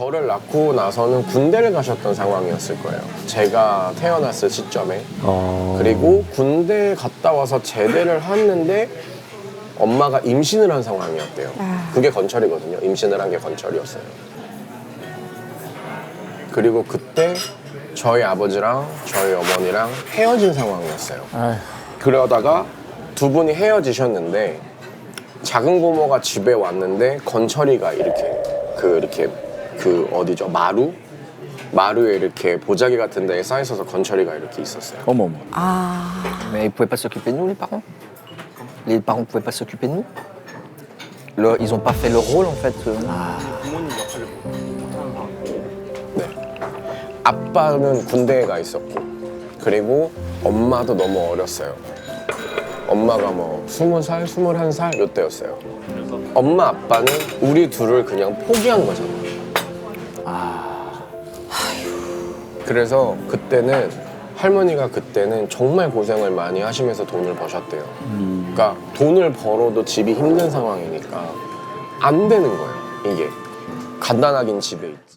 저를 낳고 나서는 군대를 가셨던 상황이었을 거예요. 제가 태어났을 시점에. 어. 그리고 군대 갔다 와서 제대를 했는데 엄마가 임신을 한 상황이었대요. 그게 건철이거든요. 임신을 한 게 건철이었어요. 그리고 그때 저희 아버지랑 저희 어머니랑 헤어진 상황이었어요. 아휴. 그러다가 두 분이 헤어지셨는데 작은 고모가 집에 왔는데 건철이가 이렇게 그 이렇게 그 어디죠 마루 마루에 이렇게 보자기 같은 데에 쌓여 있어서 건철이가 이렇게 있었어요. 어머 어머. Mais ils pouvaient pas s'occuper de nous, les parents Les parents pouvaient pas s'occuper de nous Le- Ils ont pas fait leur rôle, en fait. euh. 네. 아빠는 군대에 가 있었고 그리고 엄마도 너무 어렸어요. 엄마가 뭐 스무 살, 스물한 살 요때였어요. 엄마 아빠는 우리 둘을 그냥 포기한 거잖아요. 그래서 그때는 할머니가 그때는 정말 고생을 많이 하시면서 돈을 버셨대요. 그러니까 돈을 벌어도 집이 힘든 상황이니까 안 되는 거예요. 이게 간단하긴 집에 있지.